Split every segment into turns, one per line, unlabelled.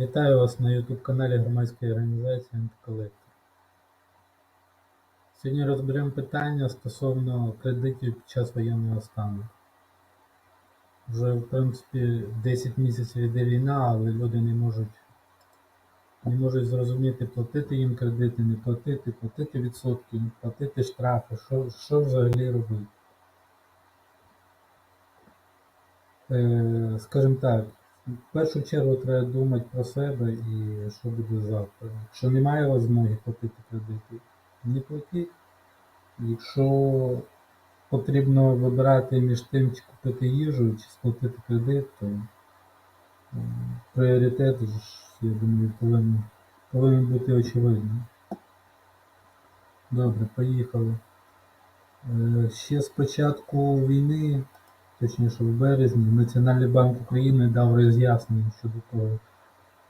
Вітаю вас на YouTube каналі громадської організації Антиколектор. Сьогодні розберемо питання стосовно кредитів під час воєнного стану. Вже, в принципі, 10 місяців йде війна, але люди не можуть, не можуть зрозуміти, платити їм кредити, не платити, платити відсотки, не платити штрафи, що, що взагалі робити. Е, скажімо так, в першу чергу треба думати про себе і що буде завтра. Якщо немає у змоги платити кредити, не платіть. Якщо потрібно вибирати між тим, чи купити їжу, чи сплатити кредит, то пріоритет, ж, я думаю, повинен, повинен бути очевидним. Добре, поїхали. Е, Ще з початку війни, точніше в березні, Національний банк України дав роз'яснення щодо того,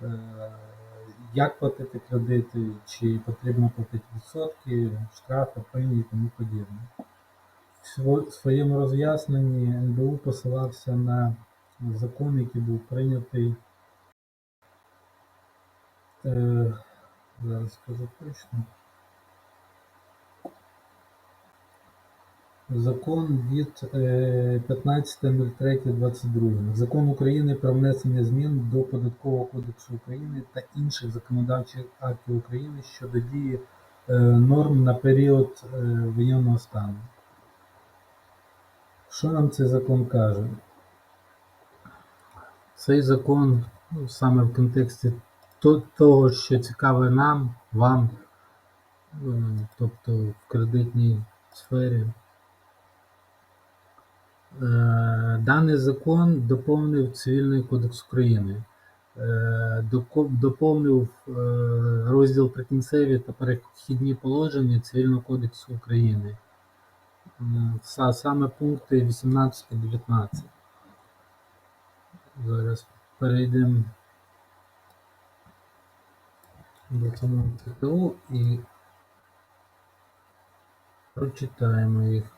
е, як платити кредити, чи потрібно платити відсотки, штрафи, премії і тому подібне. В своєму роз'ясненні НБУ посилався на закон, який був прийнятий. Е, зараз скажу точно. Закон від е, 15.03.22. Закон України про внесення змін до Податкового кодексу України та інших законодавчих актів України щодо дії е, норм на період е, воєнного стану. Що нам цей закон каже? Цей закон ну, саме в контексті того, що цікаве нам, вам, е, тобто в кредитній сфері. Е, Даний закон доповнив Цивільний кодекс України, е, доповнив е, розділ прикінцеві та перехідні положення Цивільного кодексу України. Саме пункти 18 і 19. Зараз перейдемо до самого ТТУ і прочитаємо їх.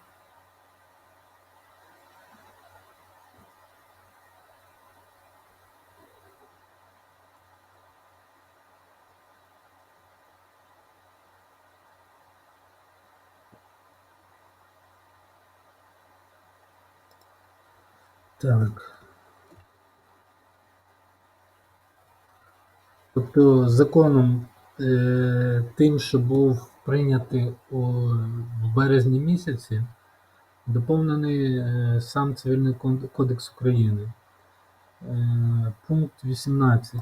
Так. Тобто законом е, тим, що був прийнятий в березні місяці, доповнений е, сам Цивільний кодекс України. Е, пункт 18.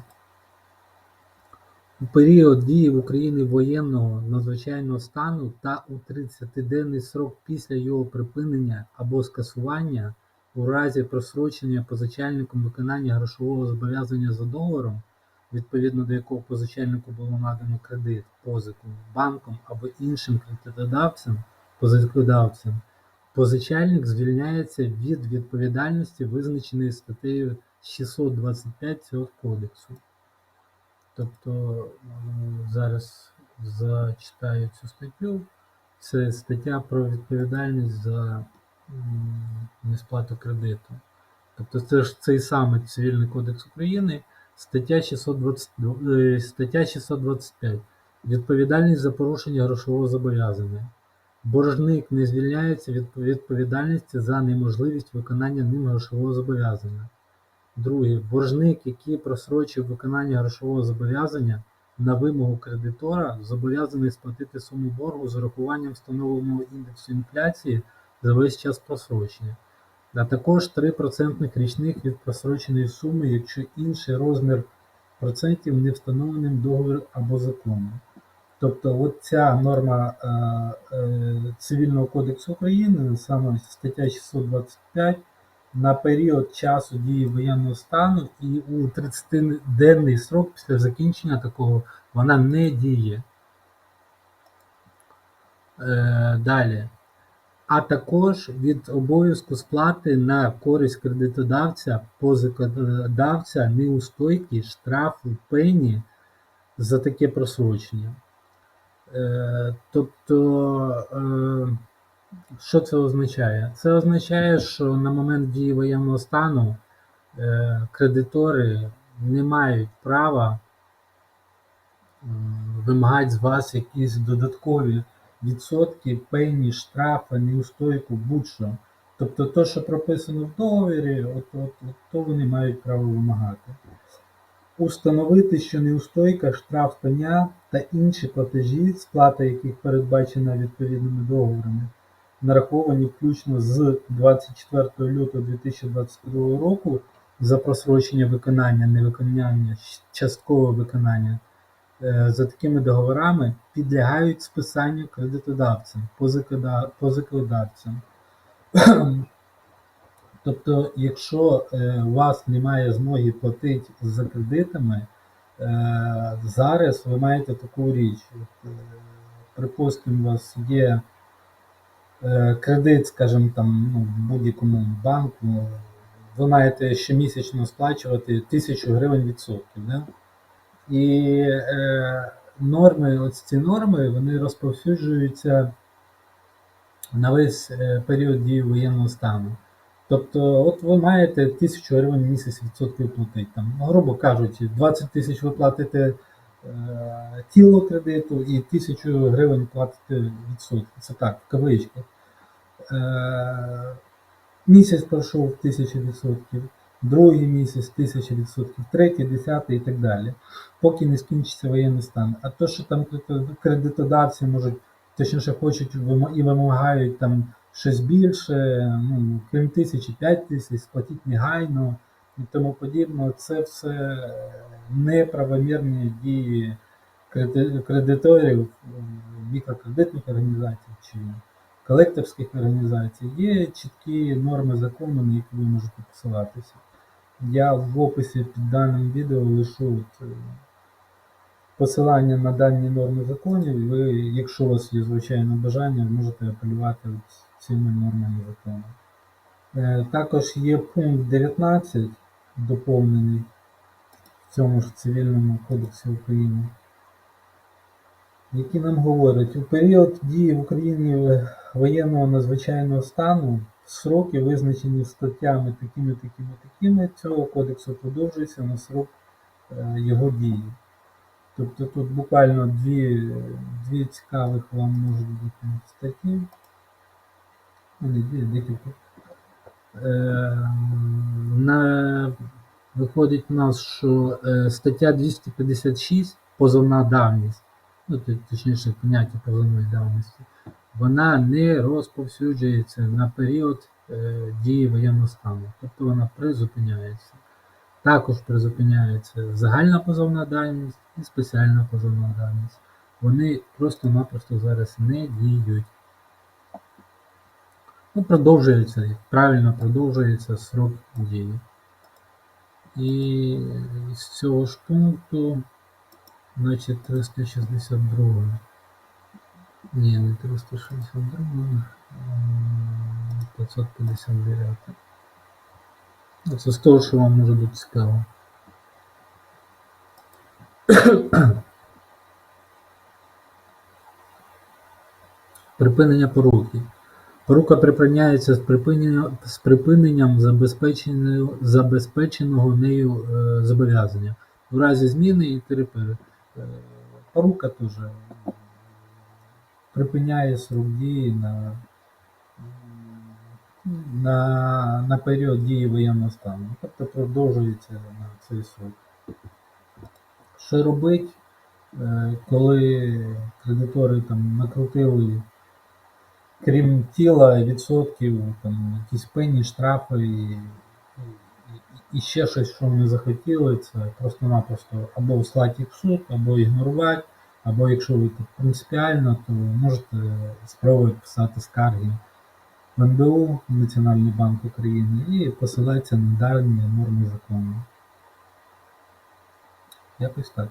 У період дії в Україні воєнного надзвичайного стану та у 30-денний срок після його припинення або скасування у разі просрочення позичальником виконання грошового зобов'язання за договором, відповідно до якого позичальнику було надано кредит, позику банком або іншим кредитодавцем, позикодавцем, позичальник звільняється від відповідальності, визначеної статтею 625 цього кодексу. Тобто зараз зачитаю цю статтю. Це стаття про відповідальність за несплату кредиту. Тобто це ж цей самий Цивільний кодекс України, стаття 620, е, стаття 625. Відповідальність за порушення грошового зобов'язання. Боржник не звільняється від відповідальності за неможливість виконання ним грошового зобов'язання. Друге. Боржник, який просрочив виконання грошового зобов'язання на вимогу кредитора, зобов'язаний сплатити суму боргу з урахуванням встановленого індексу інфляції за весь час просрочення, а також 3% річних від просроченої суми, якщо інший розмір процентів не встановленим договором або законом. Тобто, от ця норма е, е, Цивільного кодексу України, саме стаття 625, на період часу дії воєнного стану і у 30-денний срок після закінчення такого вона не діє. Е, далі. А також від обов'язку сплати на користь кредитодавця, позикодавця неустойки, штрафу, пені за таке просрочення. Е, тобто, е, що це означає? Це означає, що на момент дії воєнного стану е, кредитори не мають права вимагати з вас якісь додаткові відсотки, пені, штрафи, неустойку, будь-що. Тобто то, що прописано в договорі, от, от, от, то вони мають право вимагати. Установити, що неустойка, штраф пеня та інші платежі, сплата яких передбачена відповідними договорами, нараховані включно з 24 лютого 2022 року за просрочення виконання, невиконання, часткове виконання, за такими договорами підлягають списанню кредитодавцям, позикода- позикодавцям. Тобто, якщо е, у вас немає змоги платити за кредитами, е, зараз ви маєте таку річ. Е, припустимо, у вас є е, кредит, скажімо, там, ну, в будь-якому банку, ви маєте щомісячно сплачувати 1000 гривень відсотків. Да? І е, норми, ось ці норми, вони розповсюджуються на весь е, період дії воєнного стану. Тобто, от ви маєте 1000 гривень місяць відсотків платити. Там, ну, грубо кажучи, 20 тисяч ви платите е, тіло кредиту і 1000 гривень платите відсотки. Це так, в кавичках. Е, місяць пройшов 1000 відсотків, другий місяць 1000 відсотків, третій, десятий і так далі, поки не скінчиться воєнний стан. А то, що там кредитодавці можуть, точніше хочуть і вимагають там щось більше, ну, крім тисячі, п'ять тисяч, сплатіть негайно і тому подібне, це все неправомірні дії креди- кредиторів е, мікрокредитних організацій чи колекторських організацій. Є чіткі норми закону, на які ви можете посилатися. Я в описі під даним відео лишу е, посилання на дані норми законів, ви, якщо у вас є звичайне бажання, можете апелювати цими нормами закону. Е, Також є пункт 19, доповнений в цьому ж цивільному кодексі України, який нам говорить, у період дії в Україні воєнного надзвичайного стану сроки, визначені статтями такими, такими, такими, цього кодексу продовжуються на срок е, його дії. Тобто тут буквально дві, дві цікавих вам можуть бути статті. Ну, не дві, декілька. Е, на, виходить у нас, що е, стаття 256 позовна давність, ну точніше поняття позовної давності, вона не розповсюджується на період е, дії воєнного стану, тобто вона призупиняється. Також призупиняється загальна позовна давність і спеціальна позовна давність. Вони просто-напросто зараз не діють. Ну, продовжується, правильно продовжується срок дії. І з цього ж пункту, значить, 362. Ні, не 362, м, 559. Ну, Це з того, що вам може бути цікаво. Припинення поруки. Порука припиняється з припиненням, з припиненням забезпеченого, забезпеченого нею е, зобов'язання. В разі зміни і терапери. Е, порука теж припиняє срок дії на, на, на період дії воєнного стану. Тобто продовжується на цей срок. Що робить, е, коли кредитори там накрутили крім тіла, відсотків, там, якісь пені, штрафи і, і, ще щось, що вони захотіли, це просто-напросто або вслати їх в суд, або ігнорувати, або якщо ви тут принципіально, то можете спробувати писати скарги в НБУ, Національний банк України, і посилатися на дані норми закону. Якось так.